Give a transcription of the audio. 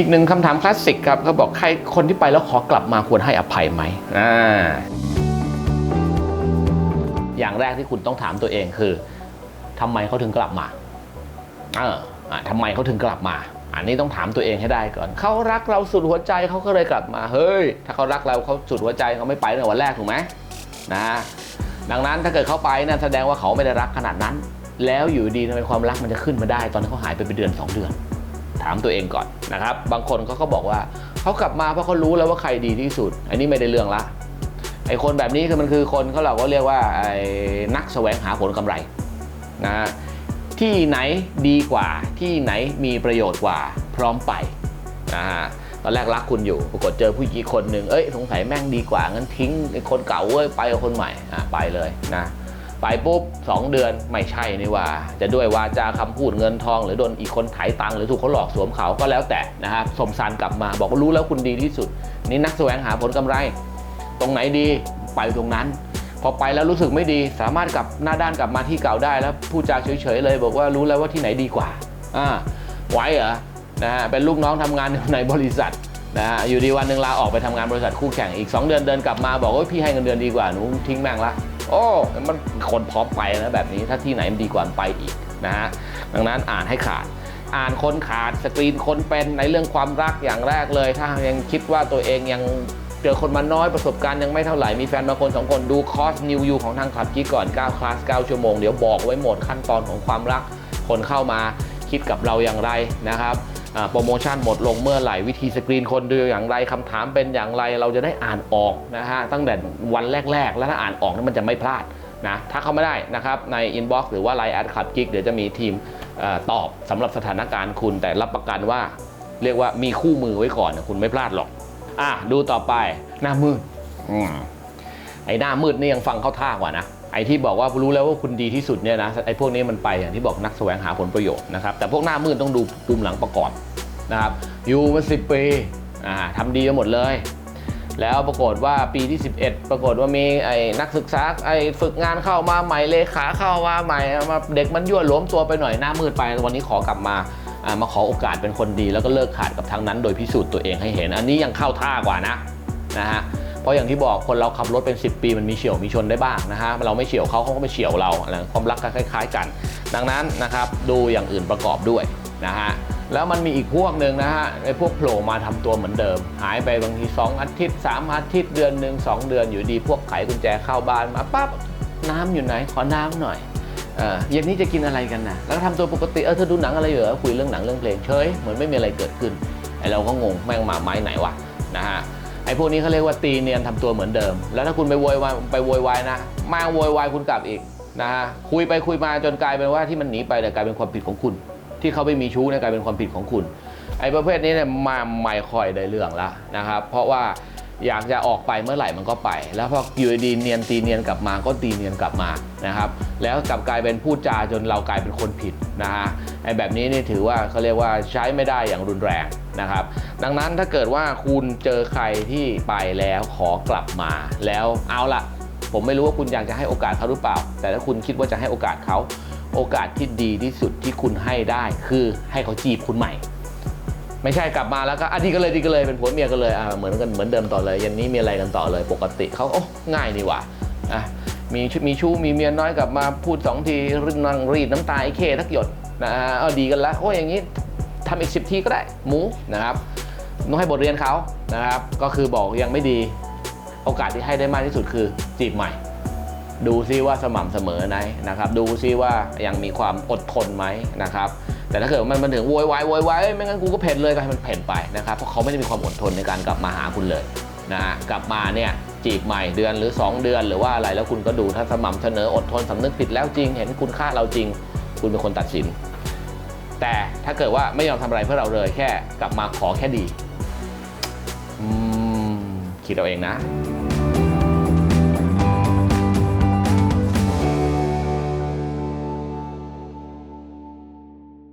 อีกหนึ่งคำถามคลาสสิกครับเขาบอกใครคนที่ไปแล้วขอกลับมาควรให้อภัยไหมอ่าอย่างแรกที่คุณต้องถามตัวเองคือทำไมเขาถึงกลับมาเอออะทำไมเขาถึงกลับมา อันนี้ต้องถามตัวเองให้ได้ก่อน เขารักเราสุดหัวใจเขาก็เลยกลับมา เฮ้ย ถ้าเขารักเราเขาสุดหัวใจเขาไม่ไปตั้งแต่วันแรกถูกไหมนะ ดังนั้นถ้าเกิดเขาไปนั่นแสดงว่าเขาไม่ได้รักขนาดนั้น แล้วอยู่ดีทำไมความรักมันจะขึ้นมาได้ ตอนที่เขาหายไปเป็นเดือนสองเดือน ถามตัวเองก่อนนะครับ บางคนเขาก็บอกว่าเขากลับมาเพราะเขารู้แล้วว่าใครดีที่สุด อันนี้ไม่ได้เรื่องละไอ้คนแบบนี้คือมันคือคนเขาเราก็เรียกว่าไอ้นักแสวงหาผลกำไรนะฮะที่ไหนดีกว่าที่ไหนมีประโยชน์กว่าพร้อมไปนะฮะตอนแรกรักคุณอยู่ปรากฏเจอผู้หญิงคนหนึ่งเอ้ยสงสัยแม่งดีกว่างั้นทิ้งไอ้คนเก่าเว้ยไปกับคนใหม่อะไปเลยนะ ไปปุ๊บสองเดือนไม่ใช่นี่ว่า จะด้วยวาจาคำพูดเงินทอง หรือโดนอีกคนไถตังหรือถูกเขาหลอกสวมเขาก็แล้วแต่นะครับสมสารกลับมาบอกว่ารู้แล้วคุณดีที่สุด นี่นักแสวงหาผลกำไร ตรงไหนดีไปตรงนั้น พอไปแล้วรู้สึกไม่ดีสามารถกลับหน้าด้านกลับมาที่เก่าได้แล้วพูดจาเฉยๆเลย บอกว่ารู้แล้วว่าที่ไหนดีกว่าอ่าไหวเหรอนะฮะเป็นลูกน้องทำงานในบริษัทนะฮะอยู่ดีวันหนึ่งลาออกไปทำงานบริษัทคู่แข่งอีก 2 เดือนเดินกลับมาบอกว่าพี่ให้เงินเดือนดีกว่าหนูทิ้งแม่งละ โอ้มันคนพร้อมไปนะแบบนี้ถ้าที่ไหนมันดีกว่าไปอีกนะฮะดังนั้นอ่านให้ขาด อ่านคนขาดสกรีนคนเป็นในเรื่องความรักอย่างแรกเลย ถ้ายังคิดว่าตัวเองยังเจอคนมาน้อยประสบการณ์ยังไม่เท่าไหร่มีแฟนบางคนสองคนดูคอร์สนิวยูของทางขับกี้ก่อน9คลาส9ชั่วโมงเดี๋ยวบอกไว้หมดขั้นตอนของความรักคนเข้ามา คิดกับเราอย่างไรนะครับโปรโมชั่นหมดลงเมื่อไหร่วิธีสกรีนคนดูอย่างไรคำถามเป็นอย่างไรเราจะได้อ่านออกนะฮะตั้งแต่วันแรก ๆ แล้วถ้าอ่านออกนั้นมันจะไม่พลาดนะถ้าเข้าไม่ได้นะครับในอินบ็อกซ์หรือว่าไลน์แอดขับกิ๊กเดี๋ยวจะมีทีมอตอบสำหรับสถานการณ์คุณ แต่รับประกันว่าเรียกว่ามีคู่มือไว้ก่อนนะคุณไม่พลาดหรอกอะดูต่อไปหน้ามืดอืมไอ้หน้ามืดนี่ยังฟังเข้าท่ากว่านะ ไอ้ที่บอกว่ารู้แล้วว่าคุณดีที่สุดเนี่ยนะไอ้พวกนี้มันไปอย่างที่บอกนักแสวงหาผลประโยชน์นะครับแต่พวกหน้ามืดต้องดูปุ่มหลังประกอบนะครับอยู่มาสิปีอ่าทำดีมาหมดเลย แล้วปรากฏว่าปีที่ 11 ปรากฏว่ามีไอ้นักศึกษาไอ้ฝึกงานเข้ามาใหม่เลขาเข้ามาใหม่มาเด็กมันยั่วหลวมตัวไปหน่อยหน้ามืดไปวันนี้ขอกลับมาอ่ามาขอโอกาสเป็นคนดีแล้วก็เลิกขาดกับทางนั้น โดยพิสูจน์ตัวเองให้เห็น อันนี้ยังเข้าท่ากว่านะนะฮะ เพราะอย่างที่บอกคนเราขับรถเป็น 10 ปีมันมีเฉียวมีชนได้บ้างนะฮะเราไม่เฉียวเขาเขาก็ไม่เฉียวเราอะไรความรักก็คล้าย ๆ กัน ดังนั้นนะครับดูอย่างอื่นประกอบด้วยนะฮะแล้วมันมีอีกพวกหนึ่งนะฮะไอ้พวกโผล่มาทำตัวเหมือนเดิม หายไปบางที 2 อาทิตย์ 3 อาทิตย์เดือนหนึ่ง2 เดือนอยู่ดี พวกไขกุญแจเข้าบ้านมาปั๊บน้ำอยู่ไหนขอน้ำหน่อยเออเย็นนี้จะกินอะไรกันนะแล้วก็ทำตัวปกติเออเธอดูหนังอะไรอยู่เหรอคุยเรื่องหนังเรื่องเพลงเฉยเหมือนไม่มีอะไรเกิดขึ้นไอ้เราก็งงแม่งมาไม้ไหนวะนะฮะ อ้พวกนี้เขาเรียกว่าตีเนียนทำตัวเหมือนเดิม แล้วถ้าคุณไปโวยวายไปโวยวายนะ มาโวยวายคุณกลับอีกนะฮะคุยไปคุยมาจนกลายเป็นว่าที่มันหนีไปเนี่ยกลายเป็นความผิดของคุณ ที่เขาไปมีชู้เนี่ยกลายเป็นความผิดของคุณ ไอ้ประเภทนี้เนี่ยมาไม่ค่อยได้เรื่องละนะครับเพราะว่า อยากจะออกไปเมื่อไหร่มันก็ไป แล้วพออยู่ดีเนียนตีเนียนกลับมาก็ตีเนียนกลับมานะครับ แล้วกลับกลายเป็นพูดจาจนเรากลายเป็นคนผิดนะฮะไอ้แบบนี้นี่ถือว่าเขาเรียกว่าใช้ไม่ได้อย่างรุนแรงนะครับ ดังนั้นถ้าเกิดว่าคุณเจอใครที่ไปแล้วขอกลับมา แล้วเอาละผมไม่รู้ว่าคุณอยากจะให้โอกาสเขาหรือเปล่า แต่ถ้าคุณคิดว่าจะให้โอกาสเขา โอกาสที่ดีที่สุดที่คุณให้ได้ คือให้เขาจีบคุณใหม่ ไม่ใช่กลับมาแล้วก็อะดีกันเลยดีกันเลยเป็นผัวเมียกันเลยอะเหมือนกันเหมือนเดิมต่อเลยยันนี้มีอะไรกันต่อเลย ปกติเขาโอ้ง่ายนี่หว่าอะมีมีชู้มีเมียน้อยกลับมาพูดสองทีรึนั่งรีดน้ำตาไอ้เคทักหยดนะฮะเอาดีกันแล้วโอ้ยอย่างนี้ทำอีกสิบทีก็ได้หมูนะครับต้องให้บทเรียนเขานะครับ ก็คือบอกยังไม่ดี โอกาสที่ให้ได้มากที่สุดคือจีบใหม่ ดูซิว่าสม่ำเสมอไหมนะครับ ดูซิว่ายังมีความอดทนไหมนะครับ แต่ถ้าเกิดมันมันถึงโวยวายโวยวายไม่งั้นกูก็เพ่นเลยก็ให้มันเพ่นไปนะครับเพราะเขาไม่ได้มีความอดทนในการกลับมาหาคุณเลยนะฮะกลับมาเนี่ยจีบใหม่เดือนหรือ 2 เดือนหรือว่าอะไรแล้วคุณก็ดูถ้าสม่ำเสมออดทนสำนึกผิดแล้วจริง เห็นคุณค่าเราจริง คุณเป็นคนตัดสิน แต่ถ้าเกิดว่าไม่ยอมทำอะไรเพื่อเราเลยแค่กลับมาขอแค่ดีอืมคิดเอาเองนะ